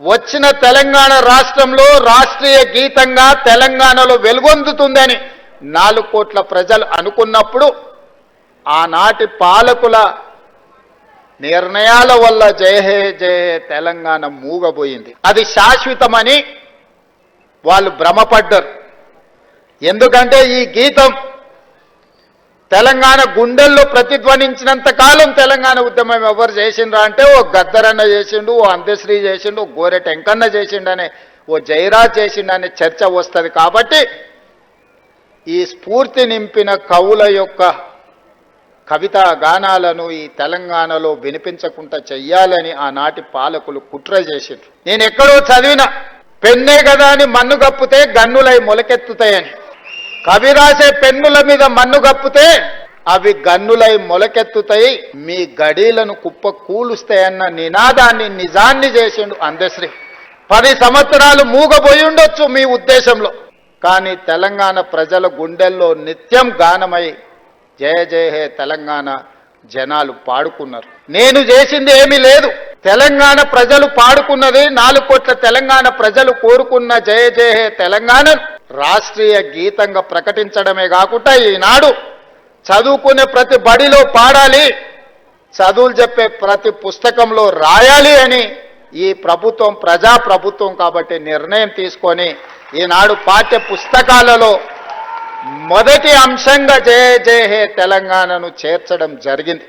వచ్చిన తెలంగాణ రాష్ట్రంలో రాష్ట్రీయ గీతంగా తెలంగాణలో వెలుగొందుతుందని నాలుగు కోట్ల ప్రజలు అనుకున్నప్పుడు ఆనాటి పాలకుల నిర్ణయాల వల్ల జయహే జయ తెలంగాణ మూగబోయింది. అది శాశ్వతమని వాళ్ళు భ్రమపడ్డారు. ఎందుకంటే ఈ గీతం తెలంగాణ గుండెల్లో ప్రతిధ్వనించినంత కాలం తెలంగాణ ఉద్యమం ఎవరు చేసిండ్రా అంటే ఓ గద్దరన్న చేసిండు ఓ అందశ్రీ చేసిండు ఓ గోరె టెంకన్న చేసిండనే ఓ జయరాజ్ చేసిండనే చర్చ వస్తుంది కాబట్టి ఈ స్ఫూర్తి నింపిన కవుల యొక్క కవితా గానాలను ఈ తెలంగాణలో వినిపించకుండా చెయ్యాలని ఆనాటి పాలకులు కుట్ర చేసిండ్రు. నేను ఎక్కడో చదివిన పెన్నే కదా అని మన్ను గప్పితే గన్నులై మొలకెత్తుతాయని. కవి రాసే పెన్నుల మీద మన్ను కప్పితే అవి గన్నులై మొలకెత్తుతాయి మీ గడీలను కుప్ప కూలుస్తాయన్న నినాదాన్ని నిజాన్ని చేసిండు అందశ్రీ పది సంవత్సరాలు మూగపోయి ఉండొచ్చు మీ ఉద్దేశంలో. కానీ తెలంగాణ ప్రజల గుండెల్లో నిత్యం గానమై జయ జయ హే తెలంగాణ జనాలు పాడుకున్నారు. నేను చేసింది ఏమీ లేదు. తెలంగాణ ప్రజలు పాడుకున్నది నాలుగు కోట్ల తెలంగాణ ప్రజలు కోరుకున్న జయ జయ హే తెలంగాణ. రాష్ట్రీయ గీతంగా ప్రకటించడమే కాకుండా ఈనాడు చదువుకునే ప్రతి బడిలో పాడాలి. చదువులు చెప్పే ప్రతి పుస్తకంలో రాయాలి అని ఈ ప్రభుత్వం ప్రజా ప్రభుత్వం కాబట్టి నిర్ణయం తీసుకొని ఈనాడు పాఠ్య పుస్తకాలలో మొదటి అంశంగా జయ జయ హే తెలంగాణను చేర్చడం జరిగింది.